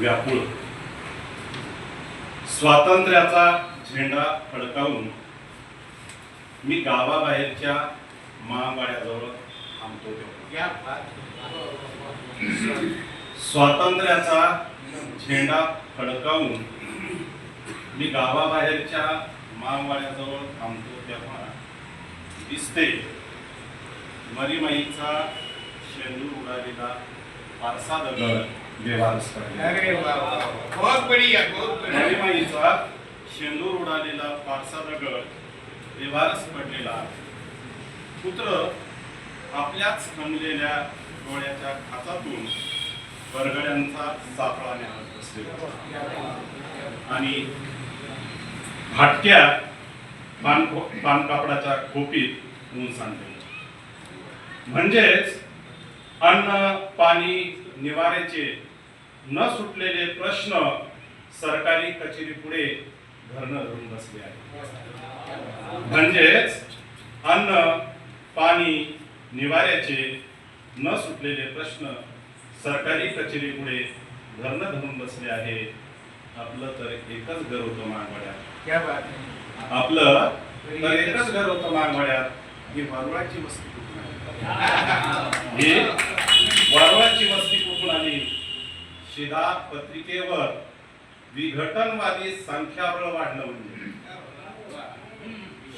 व्याकुळ. स्वातंत्र्याचा झेंडा फडकावून मी गावाबाहेरच्या महावाड्याजवळ थांबतो तेव्हा. स्वातंत्र्याचा झेंडा फडकावून मी गावाबाहेरच्या माळवाड्याजवळ थांबतो तेव्हा दिसते मरीमाईचा शेंदूर उडालेला फारसा. अरे बहुत बढ़िया बहुत बढ़िया. मरीमाईचा शेंदूर उडालेला फारसा दगड बेवारस पडलेला. पुत्र आपल्याच खणलेल्या डोळ्याच्या खाचातून बरगड्यांचा सापळा नेहत बसलेला आणि भाटक्या पान पानकापडाच्या खोपीत ऊन सांडले म्हणजेच अन्न पाणी निवाऱ्याचे न सुटलेले प्रश्न सरकारी कचेरी पुढे धरणं धरून बसले आहेत. म्हणजेच अन्न पाणी निवाऱ्याचे न सुटलेले प्रश्न सरकारी कचेरी पुढे धरणं धरून बसले आहे. आपलं तर एकच घर होतं मागवड्यात. क्या बात आपलं तर एकच घर होतं मागवड्यात. ही वरवाची वस्ती कुठून आली? ही वरवाची वस्ती कुठून आली? शिधा पत्रिकेवर विघटनवादी संख्याबळ वाढलं म्हणजे.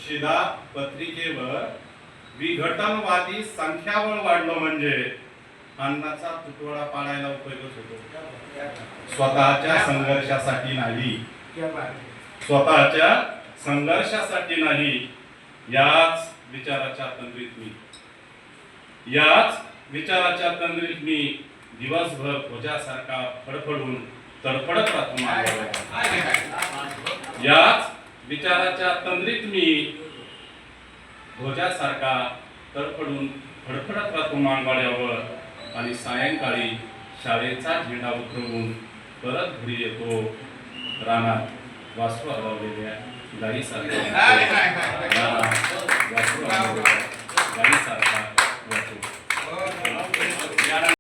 शिधा पत्रिकेवर विघटनवादी संख्याबळ वाढलं म्हणजे. अन्नाचा तुटवडा पाडायला उपयोगच होतो. स्वतःच्या संघर्षासाठी नाही. स्वतःच्या संघर्षासाठी नाही. याच विचाराच्या तंद्रीत मी. याच विचाराच्या तंद्रीत मी दिवसभर ध्वजासारखा फडफडून तडफडत राहतो. याच विचाराच्या तंद्रीत मी ध्वजासारखा तडफडून फडफडत राहतो मानवाड्यावर आणि सायंकाळी शाळेचा झेंडा उतरवून परत घरी येतो. रानात वासरू हरवलेल्या गाईसारखा. Obrigado. a Deus.